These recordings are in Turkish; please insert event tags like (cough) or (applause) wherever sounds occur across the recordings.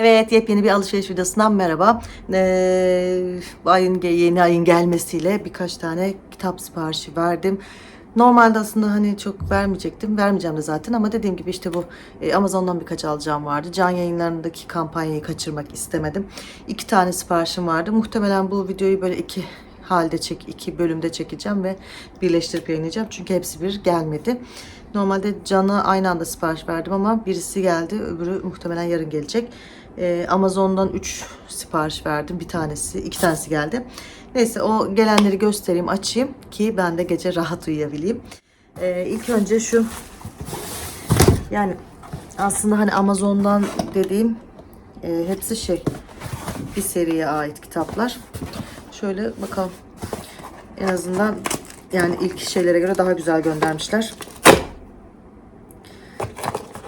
Evet yepyeni bir alışveriş videosundan merhaba. Ee, ayın yeni ayın gelmesiyle birkaç tane kitap siparişi verdim. Normalde aslında hani çok vermeyecektim. Vermeyeceğim de zaten ama dediğim gibi işte bu e, Amazon'dan birkaç alacağım vardı. Can yayınlarındaki kampanyayı kaçırmak istemedim. İki tane siparişim vardı. Muhtemelen bu videoyu böyle iki halde çek, iki bölümde çekeceğim ve birleştirip yayınlayacağım. Çünkü hepsi bir gelmedi. Normalde Can'a aynı anda sipariş verdim ama birisi geldi, öbürü muhtemelen yarın gelecek. Ee, Amazon'dan 3 sipariş verdim. Bir tanesi, iki tanesi geldi. Neyse o gelenleri göstereyim, açayım ki ben de gece rahat uyuyabileyim. Ee, ilk önce şu yani aslında hani Amazon'dan dediğim e, hepsi şey bir seriye ait kitaplar. Şöyle bakalım. En azından yani ilk şeylere göre daha güzel göndermişler.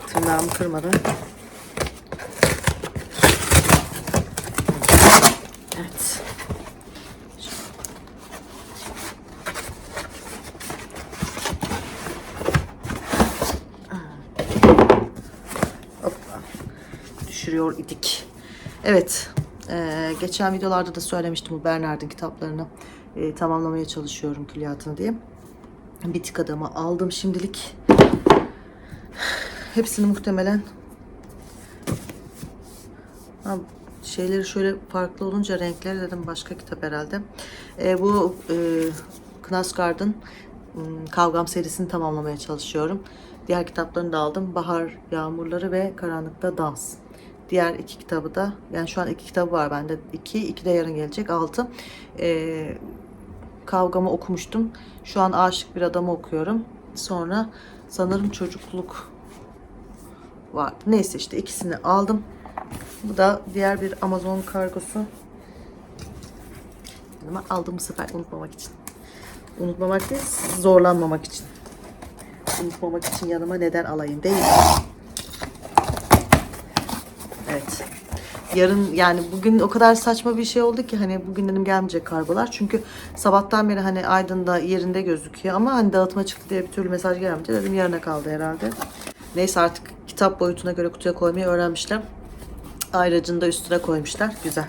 Tırnağımı kırmadan. Evet. Hoppa. Düşürüyor idik. Evet. eee, geçen videolarda da söylemiştim bu Bernard'ın kitaplarını eee, tamamlamaya çalışıyorum külliyatını diye. Bitik adamı aldım şimdilik. Hepsini muhtemelen Ha, şeyleri şöyle farklı olunca renkleri dedim başka kitap herhalde. E, bu e, Knausgaard'ın m, Kavgam serisini tamamlamaya çalışıyorum. Diğer kitaplarını da aldım. Bahar Yağmurları ve Karanlıkta Dans. Diğer iki kitabı da yani şu an iki kitabı var bende. İki, iki de yarın gelecek. Altı. E, Kavgamı okumuştum. Şu an Aşık Bir Adamı okuyorum. Sonra sanırım çocukluk var. Neyse işte ikisini aldım. Bu da diğer bir Amazon kargosu. Ama aldım bu sefer unutmamak için. Unutmamak değil, zorlanmamak için. Unutmamak için yanıma neden alayım değil mi? Evet. Yarın yani bugün o kadar saçma bir şey oldu ki hani bugün dedim gelmeyecek kargolar. Çünkü sabahtan beri hani Aydın'da yerinde gözüküyor ama hani dağıtıma çıktı diye bir türlü mesaj gelmeyince dedim yarına kaldı herhalde. Neyse artık kitap boyutuna göre kutuya koymayı öğrenmişler. Ayracını da üstüne koymuşlar. Güzel.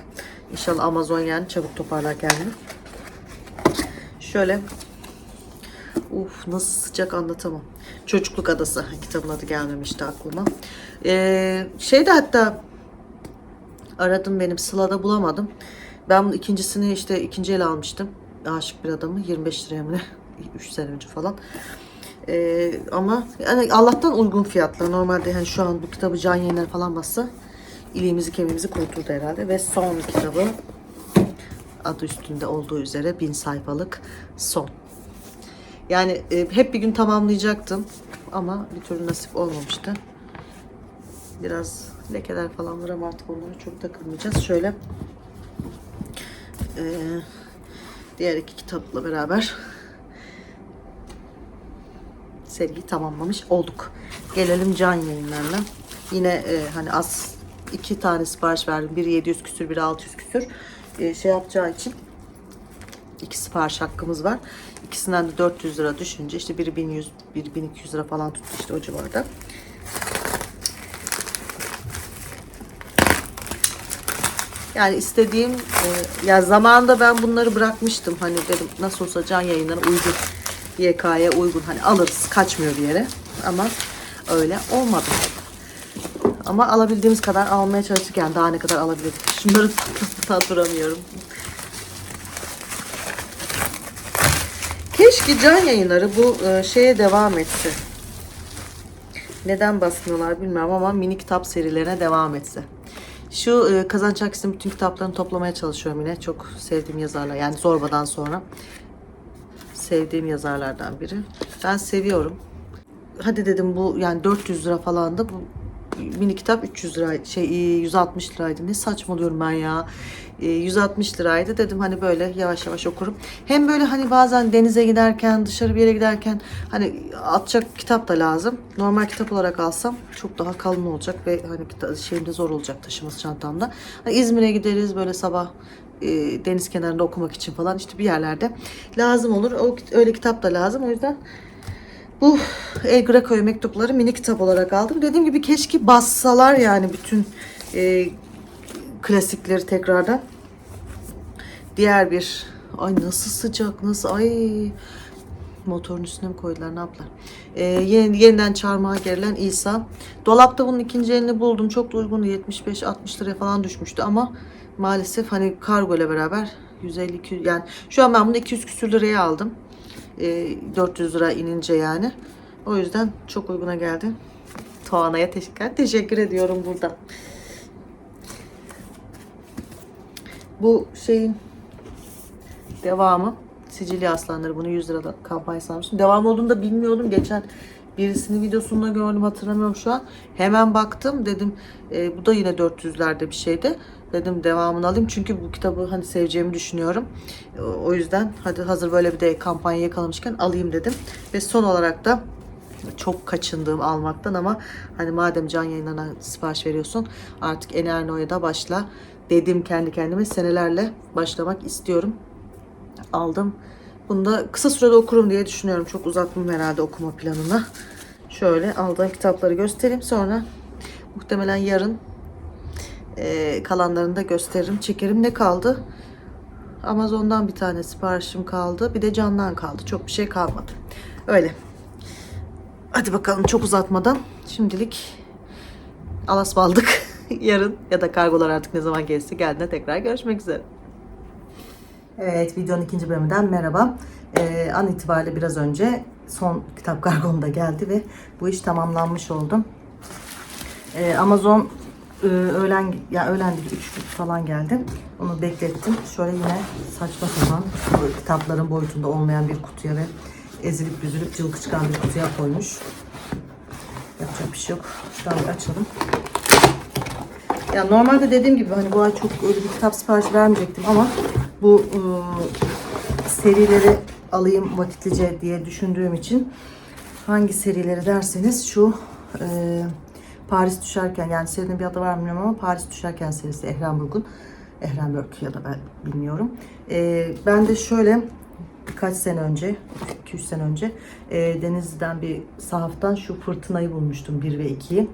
İnşallah Amazon yani çabuk toparlar kendini. Şöyle. Uf nasıl sıcak anlatamam. Çocukluk Adası kitabın adı gelmemişti aklıma. Ee, şey de hatta aradım benim Sıla'da bulamadım. Ben ikincisini işte ikinci el almıştım. Aşık bir adamı 25 liraya mı ne? (laughs) 3 sene önce falan. Ee, ama yani Allah'tan uygun fiyatlı. Normalde hani şu an bu kitabı can yayınları falan bassa iliğimizi kemiğimizi kuruturdu herhalde. Ve son kitabı adı üstünde olduğu üzere bin sayfalık son. Yani e, hep bir gün tamamlayacaktım ama bir türlü nasip olmamıştı. Biraz lekeler falan var ama artık onlara çok takılmayacağız. Şöyle e, diğer iki kitapla beraber seriyi tamamlamış olduk. Gelelim can yayınlarına. Yine e, hani az iki tane sipariş verdim. Biri 700 küsür, biri 600 küsür. E, şey yapacağı için iki sipariş hakkımız var. İkisinden de 400 lira düşünce işte biri 1100, biri 1200 lira falan tuttu işte o civarda. Yani istediğim e, ya zamanında ben bunları bırakmıştım. Hani dedim nasıl olsa can yayınları uygun. YK'ya uygun. Hani alırız kaçmıyor bir yere. Ama öyle olmadı. Ama alabildiğimiz kadar almaya çalıştık yani daha ne kadar alabilirdik. Şunları (laughs) tattıramıyorum. Keşke can yayınları bu e, şeye devam etse. Neden basmıyorlar bilmiyorum ama mini kitap serilerine devam etse. Şu e, Kazanç Akis'in bütün kitaplarını toplamaya çalışıyorum yine. Çok sevdiğim yazarlar. Yani Zorba'dan sonra sevdiğim yazarlardan biri. Ben seviyorum. Hadi dedim bu yani 400 lira falan da bu mini kitap 300 lira şey e, 160 liraydı. Ne saçmalıyorum ben ya. E, 160 liraydı dedim hani böyle yavaş yavaş okurum. Hem böyle hani bazen denize giderken dışarı bir yere giderken hani atacak kitap da lazım. Normal kitap olarak alsam çok daha kalın olacak ve hani şeyimde zor olacak taşıması çantamda. Hani İzmir'e gideriz böyle sabah e, deniz kenarında okumak için falan işte bir yerlerde lazım olur. O öyle kitap da lazım. O yüzden bu El Greco'yu mektupları mini kitap olarak aldım. Dediğim gibi keşke bassalar yani bütün e, klasikleri tekrardan. Diğer bir ay nasıl sıcak nasıl ay motorun üstüne mi koydular ne yaptılar? Ee, yeni, yeniden çarmıha gerilen İsa. Dolapta bunun ikinci elini buldum. Çok da uygun 75-60 liraya falan düşmüştü ama maalesef hani kargo ile beraber 150 200 yani şu an ben bunu 200 küsür liraya aldım. Ee, 400 lira inince yani. O yüzden çok uyguna geldi. Tuana'ya teşekkür, teşekkür ediyorum burada. Bu şeyin devamı Sicilya Aslanları bunu 100 lirada kampanya sanmıştım. Devam olduğunu da bilmiyordum. Geçen birisinin videosunda gördüm hatırlamıyorum şu an. Hemen baktım dedim e, bu da yine 400'lerde bir şeydi. Dedim devamını alayım çünkü bu kitabı hani seveceğimi düşünüyorum. O yüzden hadi hazır böyle bir de kampanya yakalamışken alayım dedim. Ve son olarak da çok kaçındığım almaktan ama hani madem can yayınlarına sipariş veriyorsun artık Enerno'ya da başla dedim kendi kendime senelerle başlamak istiyorum. Aldım. Bunu da kısa sürede okurum diye düşünüyorum. Çok uzatmam herhalde okuma planına. Şöyle aldığım kitapları göstereyim. Sonra muhtemelen yarın eee, kalanlarını da gösteririm. Çekerim. Ne kaldı? Amazon'dan bir tane siparişim kaldı. Bir de candan kaldı. Çok bir şey kalmadı. Öyle. Hadi bakalım çok uzatmadan. Şimdilik alasbaldık. (laughs) Yarın ya da kargolar artık ne zaman gelirse geldiğinde tekrar görüşmek üzere. Evet videonun ikinci bölümünden merhaba. Ee, an itibariyle biraz önce son kitap kargom da geldi ve bu iş tamamlanmış oldu. Ee, Amazon e, öğlen ya öğlen değil, üç gibi falan geldi. Onu beklettim. Şöyle yine saçma sapan kitapların boyutunda olmayan bir kutuya ve ezilip büzülüp cılkı çıkan bir kutuya koymuş. Yapacak bir şey yok. Şuradan bir açalım. Ya normalde dediğim gibi hani bu ay çok öyle bir kitap siparişi vermeyecektim ama bu e, serileri alayım vakitlice diye düşündüğüm için hangi serileri derseniz şu e, Paris düşerken yani serinin bir adı var bilmiyorum ama Paris düşerken serisi Ehrenburg'un Ehrenburg ya da ben bilmiyorum. E, ben de şöyle birkaç sene önce 2-3 sene önce e, Denizli'den bir sahaftan şu fırtınayı bulmuştum 1 ve 2'yi.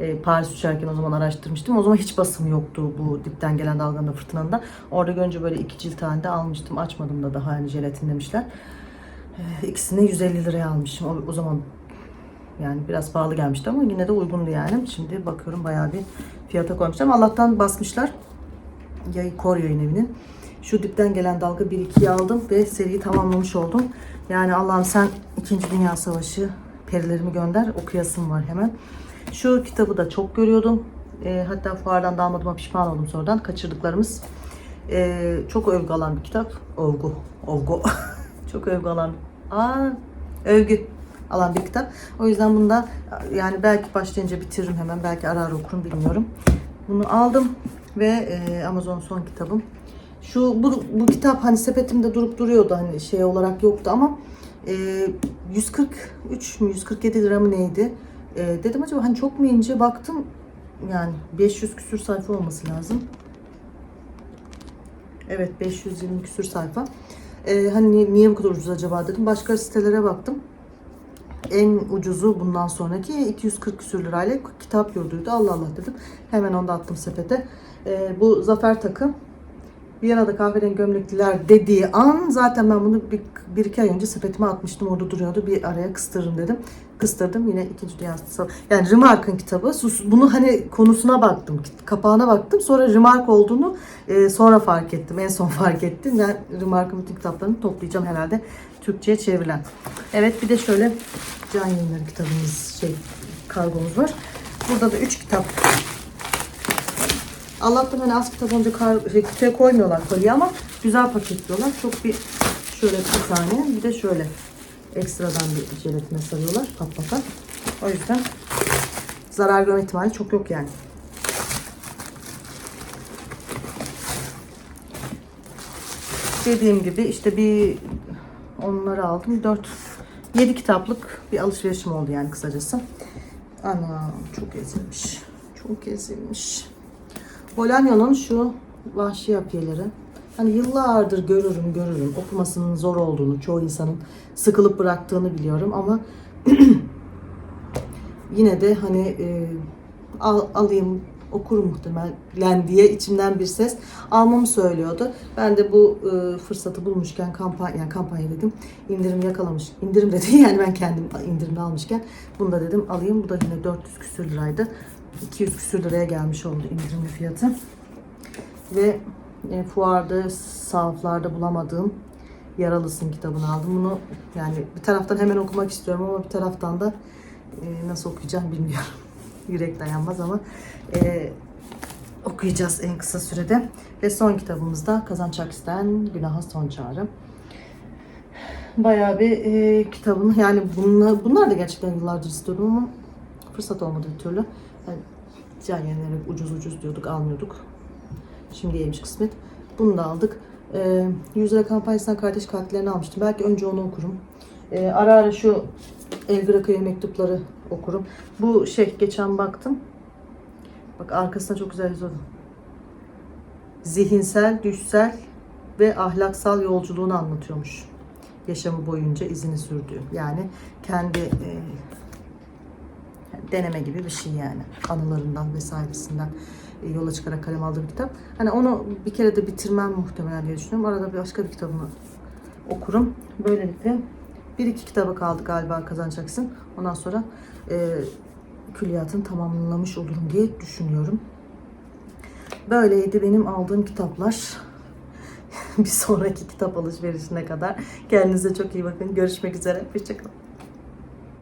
E, Paris uçarken o zaman araştırmıştım. O zaman hiç basım yoktu bu dipten gelen dalganın da fırtınanın da. Orada görünce böyle iki cilt halinde almıştım. Açmadım da daha hani jelatin demişler. E, ikisini 150 liraya almışım. O, o zaman yani biraz pahalı gelmişti ama yine de uygundu yani. Şimdi bakıyorum bayağı bir fiyata koymuşlar. Allah'tan basmışlar. Yayı Kor Yayın Evi'nin. Şu dipten gelen dalga 1-2'yi aldım ve seriyi tamamlamış oldum. Yani Allah'ım sen 2. Dünya Savaşı perilerimi gönder. Okuyasım var hemen. Şu kitabı da çok görüyordum. E, hatta fuardan da almadığıma pişman oldum sonradan. Kaçırdıklarımız. E, çok övgü alan bir kitap. Övgü. Övgü. (laughs) çok övgü alan. Aa, övgü alan bir kitap. O yüzden bunda yani belki başlayınca bitiririm hemen. Belki ara ara okurum bilmiyorum. Bunu aldım ve e, Amazon son kitabım. Şu bu, bu kitap hani sepetimde durup duruyordu hani şey olarak yoktu ama e, 143 mü 147 lira mı neydi? E, dedim acaba hani çok mu ince baktım yani 500 küsür sayfa olması lazım. Evet 520 küsür sayfa. E, hani niye bu kadar ucuz acaba dedim. Başka sitelere baktım. En ucuzu bundan sonraki 240 küsür lirayla kitap yurduydu. Allah Allah dedim. Hemen onu da attım sepete. E, bu Zafer takım Viyana'da kahverengi gömlekliler dediği an zaten ben bunu bir, bir iki ay önce sepetime atmıştım. Orada duruyordu. Bir araya kıstırırım dedim. Kıstırdım. Yine ikinci Dünya Savaşı. Yani Remark'ın kitabı. Bunu hani konusuna baktım. Kapağına baktım. Sonra Remark olduğunu e, sonra fark ettim. En son (laughs) fark ettim. Ben Remark'ın bütün kitaplarını toplayacağım herhalde. Türkçe'ye çevrilen. Evet bir de şöyle Can Yayınları kitabımız şey kargomuz var. Burada da 3 kitap Allah'tan hani az kitap olunca kar, şey, kutuya koymuyorlar kolye ama güzel paketliyorlar. Çok bir şöyle bir tane bir de şöyle ekstradan bir jelatine sarıyorlar pat pata. O yüzden zarar görme ihtimali çok yok yani. Dediğim gibi işte bir onları aldım. 4 7 kitaplık bir alışverişim oldu yani kısacası. Ana çok ezilmiş. Çok ezilmiş. Polonya'nın şu vahşi apiyeleri. Hani yıllardır görürüm görürüm. Okumasının zor olduğunu, çoğu insanın sıkılıp bıraktığını biliyorum ama (clears throat) yine de hani e, al, alayım okurum muhtemelen diye içimden bir ses almamı söylüyordu. Ben de bu e, fırsatı bulmuşken kampanya, yani kampanya dedim indirim yakalamış. İndirim de değil (laughs) yani ben kendim indirimde almışken bunu da dedim alayım. Bu da yine 400 küsür liraydı. 200 küsür liraya gelmiş oldu indirimli fiyatı. Ve e, fuarda, sahaflarda bulamadığım Yaralısın kitabını aldım. Bunu yani bir taraftan hemen okumak istiyorum ama bir taraftan da e, nasıl okuyacağım bilmiyorum. (laughs) Yürek dayanmaz ama e, okuyacağız en kısa sürede. Ve son kitabımız da Kazan Çakis'ten Günaha Son Çağrı. Bayağı bir e, kitabın yani bunlar, bunlar da gerçekten yıllardır istiyordum ama fırsat olmadı bir türlü. Yani, can yayınları ucuz ucuz diyorduk almıyorduk. Şimdi yemiş kısmet. Bunu da aldık. Ee, 100 lira kampanyasından kardeş katillerini almıştım. Belki önce onu okurum. Ee, ara ara şu El Greco'ya mektupları okurum. Bu şey geçen baktım. Bak arkasına çok güzel yazıyordu. Zihinsel, düşsel ve ahlaksal yolculuğunu anlatıyormuş. Yaşamı boyunca izini sürdüğü. Yani kendi e, deneme gibi bir şey yani. Anılarından vesairesinden e, yola çıkarak kalem aldığım kitap. Hani onu bir kere de bitirmem muhtemelen diye düşünüyorum. Arada bir başka bir kitabını okurum. Böylelikle bir iki kitaba kaldı galiba kazanacaksın. Ondan sonra e, külliyatını tamamlamış olurum diye düşünüyorum. Böyleydi benim aldığım kitaplar. (laughs) bir sonraki kitap alışverişine kadar. Kendinize çok iyi bakın. Görüşmek üzere. Hoşçakalın.